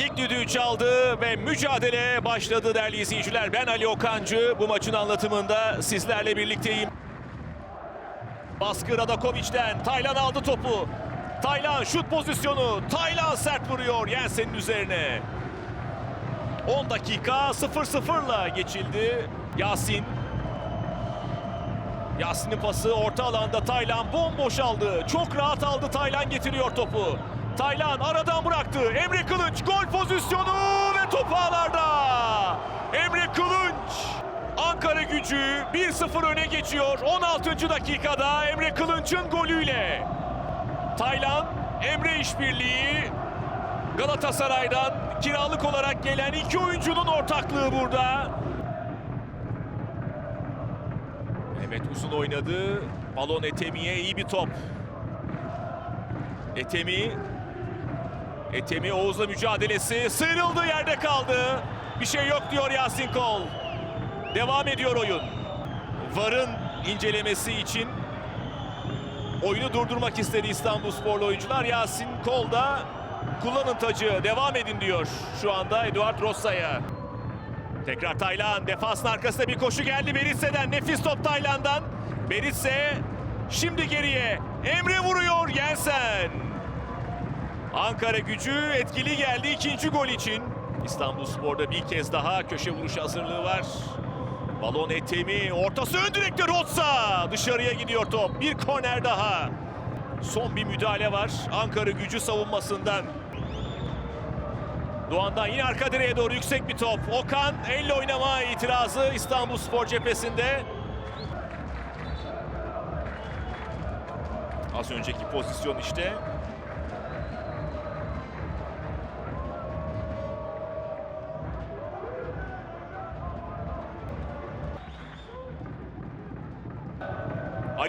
İlk düdüğü çaldı ve mücadele başladı değerli izleyiciler. Ben Ali Okancı bu maçın anlatımında sizlerle birlikteyim. Baskı Radakovic'den. Taylan aldı topu. Taylan şut pozisyonu. Taylan sert vuruyor Jensen'in üzerine. 10 dakika 0-0'la geçildi. Yasin. Yasin'in pası orta alanda Taylan bomboş aldı. Çok rahat aldı Taylan getiriyor topu. Taylan aradan bıraktı. Emre Kılınç gol pozisyonu ve top ağlarda. Emre Kılınç. Ankara gücü 1-0 öne geçiyor. 16. dakikada Emre Kılınç'ın golüyle. Taylan, Emre işbirliği. Galatasaray'dan kiralık olarak gelen iki oyuncunun ortaklığı burada. Evet uzun oynadı. Balon Etemi'ye iyi bir top. Etemi. Etemi Oğuz'la mücadelesi. Sıyrıldı yerde kaldı. Bir şey yok diyor Yasin Kol. Devam ediyor oyun. VAR'ın incelemesi için oyunu durdurmak istedi İstanbul Sporlu oyuncular. Yasin Kol da kullanın tacı devam edin diyor şu anda Eduard Rossa'ya. Tekrar Taylan defansın arkasında bir koşu geldi Beritse'den. Nefis top Taylan'dan. Beritse şimdi geriye. Emre vuruyor Jensen. Ankara gücü etkili geldi ikinci gol için. İstanbul Spor'da bir kez daha köşe vuruş hazırlığı var. Balon etemi ortası ön direkte Rotsa. Dışarıya gidiyor top. Bir korner daha. Son bir müdahale var Ankara gücü savunmasından. Doğan'dan yine arka direğe doğru yüksek bir top. Okan elle oynama itirazı İstanbul Spor cephesinde. Az önceki pozisyon işte.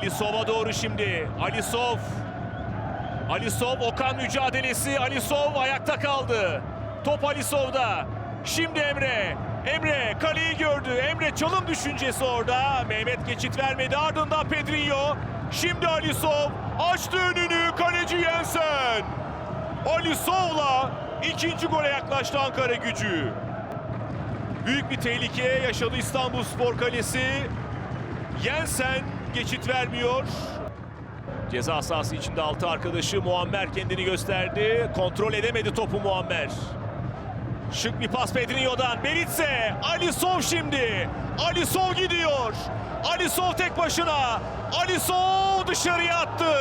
Alisov'a doğru şimdi. Alisov. Alisov Okan mücadelesi. Alisov ayakta kaldı. Top Alisov'da. Şimdi Emre. Emre kaleyi gördü. Emre çalım düşüncesi orada. Mehmet geçit vermedi. Ardından Pedrinho. Şimdi Alisov açtı önünü. Kaleci Jensen. Alisov'la ikinci gole yaklaştı Ankara gücü. Büyük bir tehlike yaşadı İstanbul Spor Kalesi. Jensen geçit vermiyor. Ceza sahası içinde altı arkadaşı Muammer kendini gösterdi. Kontrol edemedi topu Muammer. Şık bir pas Pedrinho'dan. Beritse. Alisov şimdi. Alisov gidiyor. Alisov tek başına. Alisov dışarıya attı.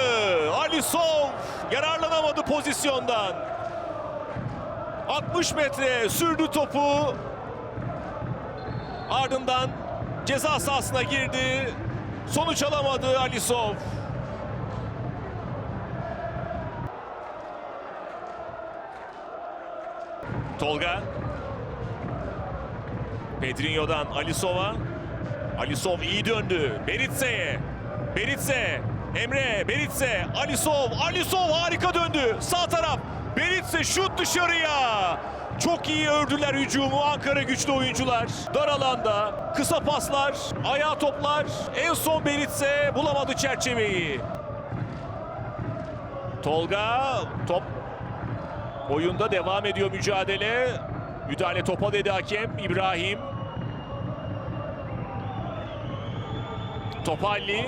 Alisov yararlanamadı pozisyondan. 60 metre sürdü topu. Ardından ceza sahasına girdi. Sonuç alamadı Alisov. Tolga. Pedrinho'dan Alisov'a. Alisov iyi döndü. Beritse'ye. Beritse. Emre. Beritse. Alisov. Alisov harika döndü. Sağ taraf. Beritse şut dışarıya. Çok iyi ördüler hücumu Ankara güçlü oyuncular. Dar alanda kısa paslar, ayağa toplar. En son Beritse bulamadı çerçeveyi. Tolga top Oyunda devam ediyor mücadele. Müdahale topa dedi hakem İbrahim. Topalli.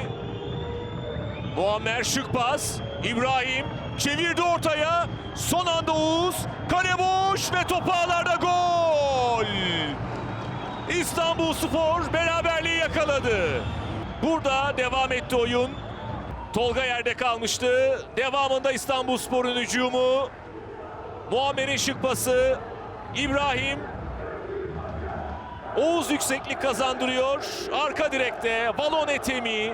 Muammer şık pas. İbrahim çevirdi ortaya. Son anda Oğuz. Kale boş ve top ağlarda gol. İstanbul Spor beraberliği yakaladı. Burada devam etti oyun. Tolga yerde kalmıştı. Devamında İstanbul Spor'un hücumu. Muammer'in şık pası. İbrahim. Oğuz yükseklik kazandırıyor. Arka direkte balon etemi.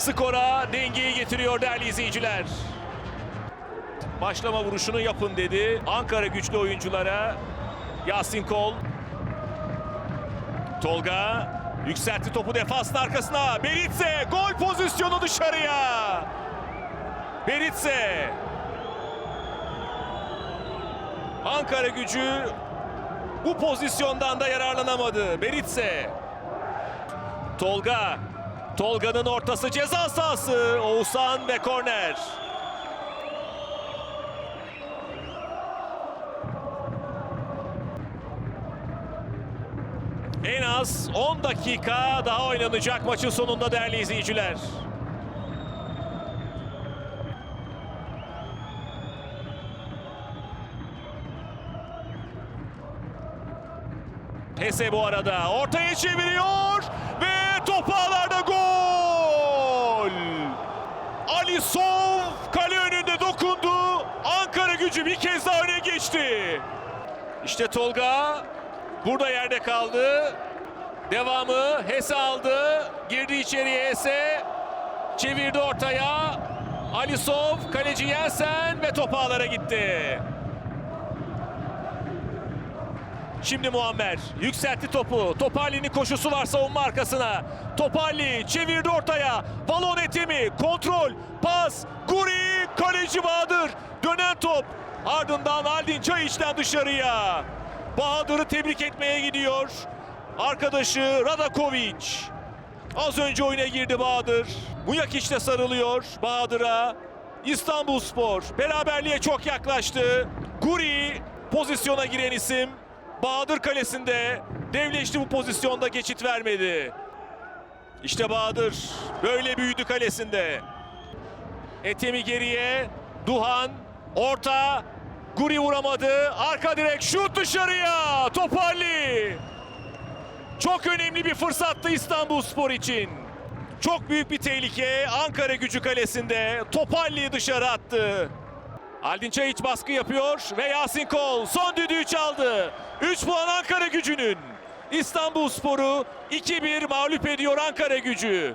Skora dengeyi getiriyor değerli izleyiciler. Başlama vuruşunu yapın dedi. Ankara güçlü oyunculara. Yasin Kol. Tolga. Yükseltti topu defansın arkasına. Beritse gol pozisyonu dışarıya. Beritse. Ankara gücü bu pozisyondan da yararlanamadı. Beritse. Tolga. Tolga'nın ortası ceza sahası. Oğuzhan ve korner. En az 10 dakika daha oynanacak maçın sonunda değerli izleyiciler. Hese bu arada ortaya çeviriyor. Geçti. İşte Tolga burada yerde kaldı. Devamı Hese aldı. Girdi içeriye Hese. Çevirdi ortaya. Alisov, kaleci Yensen ve top ağlara gitti. Şimdi Muammer yükseltti topu. Topali'nin koşusu var savunma arkasına. Topali çevirdi ortaya. Balon etimi, kontrol, pas, Guri, kaleci Bahadır. Dönen top. Ardından Aldin Çayiç'ten dışarıya. Bahadır'ı tebrik etmeye gidiyor. Arkadaşı Radakovic. Az önce oyuna girdi Bahadır. Muyakiç de sarılıyor Bahadır'a. İstanbulspor beraberliğe çok yaklaştı. Guri pozisyona giren isim. Bahadır kalesinde devleşti bu pozisyonda geçit vermedi. İşte Bahadır böyle büyüdü kalesinde. Etemi geriye. Duhan orta. Guri vuramadı. Arka direk şut dışarıya. Toparli. Çok önemli bir fırsattı İstanbulspor için. Çok büyük bir tehlike Ankara gücü kalesinde. Topalli'yi dışarı attı. Aldin Çayiç baskı yapıyor ve Yasin Kol son düdüğü çaldı. 3 puan Ankara gücünün. İstanbulspor'u 2-1 mağlup ediyor Ankara gücü.